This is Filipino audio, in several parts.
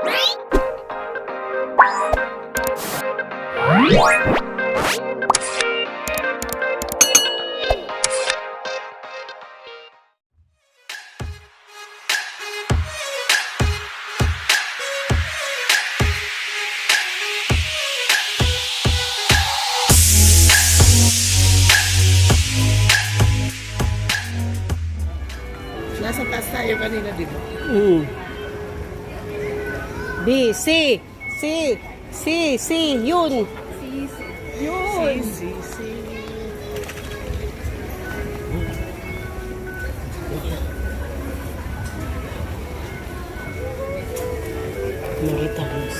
Nasa taas tayo kanina, di ba? Mm. B, C, C, C, C, yun. Yun! Si, si, si. Maritas.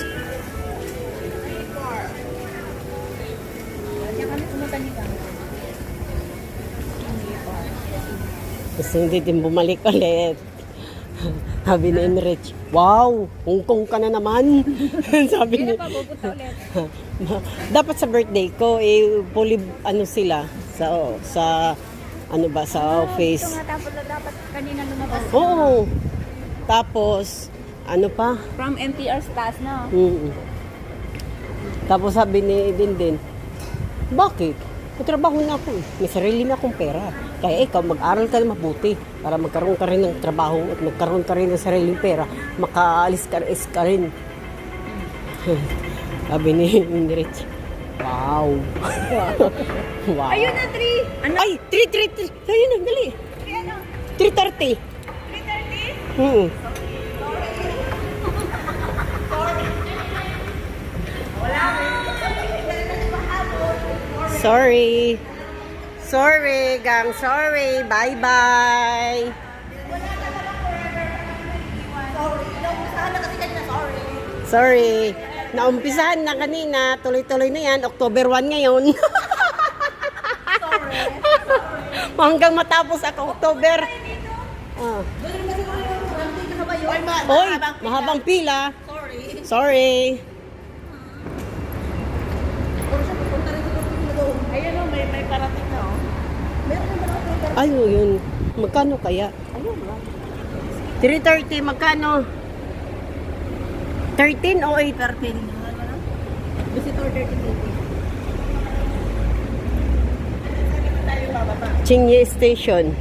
Gusto hindi din bumalik ulit. Sabi ni Enrich, wow, Hong Kong ka na naman. Sabi ni, dapat sa birthday ko, eh, fully, ano sila, sa, sa, ano ba, sa office. Ito nga dapat, dapat kanina lumabas. Oo. Tapos, ano pa? From NTR Stas, no? Mm. Tapos sabi ni Dindin, bakit? Matrabaho na ako eh. May sarili na akong pera. Kaya ikaw, mag-aral ka na mabuti para magkaroon ka rin ng trabaho at magkaroon ka rin ng sariling pera. Makaalis ka, is ka rin. sabi ni Rich, wow. wow. Ayun na, 3! Ano? Ay, 3, 3, 3. Ayun na, dali. Ano? 3.30. 3.30? Hmm. Sorry. Sorry, gang. Sorry. Bye-bye. Sorry. Naumpisahan na kanina. Tuloy-tuloy na yan. October 1 ngayon. Hanggang matapos ako October. Ah. Hoy, mahabang pila. Sorry. Sorry. Ayan o, may, may parating na o. Ay, yun. Magkano kaya? 3.30, magkano? 13 o 8? 13. Visitor 30 Chingye Station.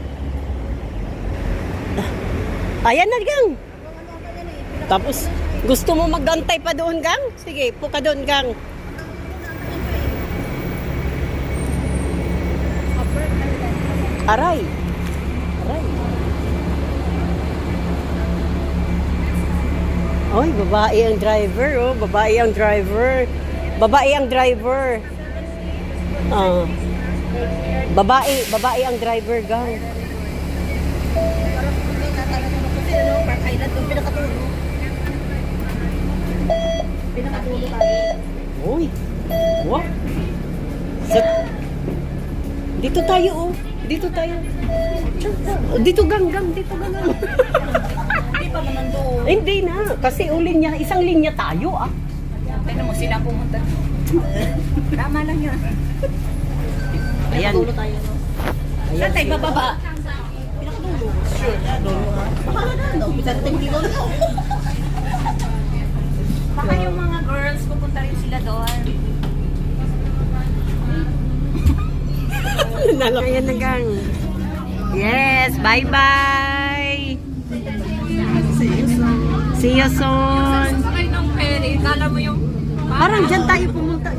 Ayan na, gang. Tapos, gusto mo magantay pa doon, gang? Sige, puka doon, gang. Aray. Aray. Oy, babae ang driver, oh. Babae ang driver. Babae ang driver. Ah. babae, babae ang driver, gang. Uy. Wow. Sa, dito tayo, oh. Dito tayo. Dito, gang, gang. Dito, gang, gang. Hindi pa naman doon. Hindi na. Kasi uli niya, isang linya tayo, ah. Tignan mo sila pumunta. Tama lang yun. Ayan. Pinakatulog tayo, no? Saan tayo bababa? Pinakatulog. Sure. Baka na, no? Minsan natin hindi doon. Baka yung mga girls, pupunta rin sila doon. Ayan na, gang. Yes, bye-bye. See you soon. Sakay ng ferry, kala mo yung... Parang dyan tayo pumunta,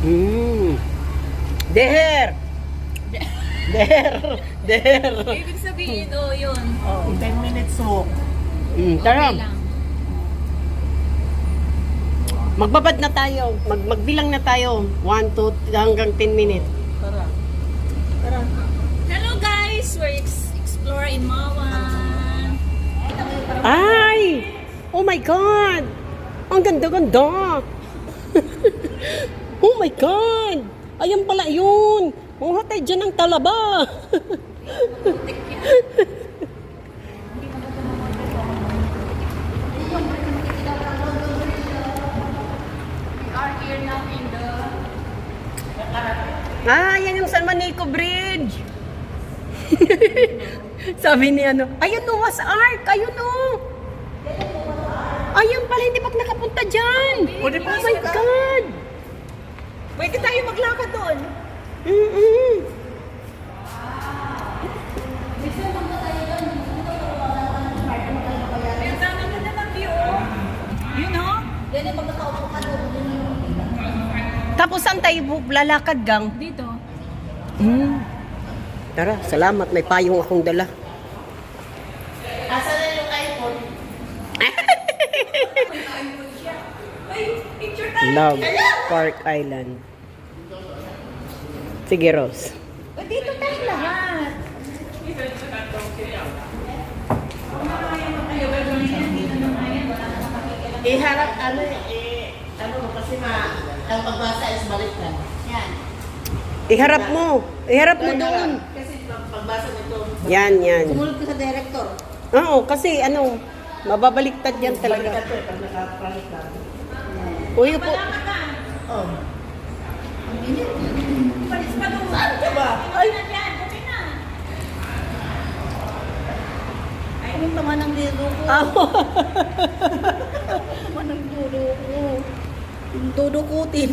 Hmm. Deher! Deher! Deher! Ibig sabihin, oh, yun. Oh, 10 minutes walk. Hmm, tara. Okay lang. Magbabad na tayo. Mag magbilang na tayo. 1, 2, hanggang 10 minutes. Tara. Tara. Hello guys! We're ex- explore in Mawan. Ay! Oh my God! Ang ganda-ganda! My God! Ayan pala yun! Muha tayo dyan ng talaba! Ah, yan yung San Manico Bridge! Sabi ni ano, ayun Noah's Ark! Ayun o! Ayun pala, hindi pa nakapunta dyan! Oh my God! Pwede tayo maglakad doon. Mm-mm. Tapos saan tayo lalakad gang? Dito. Hmm. Tara, salamat. May payong akong dala. Asa na yung iPhone? Ay, picture tayo. Love Park Island. Sige, Rose. Eh, dito tayo lahat. Iharap ano eh, ano kasi ma, ang pagbasa is baliktad. Yan. Iharap mo. Iharap mo doon. Kasi pag- pagbasa nito, Yan, yan. sumunod ka sa director. Oo, kasi ano, mababaliktad yan talaga. to Uy, po. Oh. Palis pa doon. Saan ka ba? Ay. Ay, naman ang dilo ko. Ah, ang dulo ko. Yung dudukutin.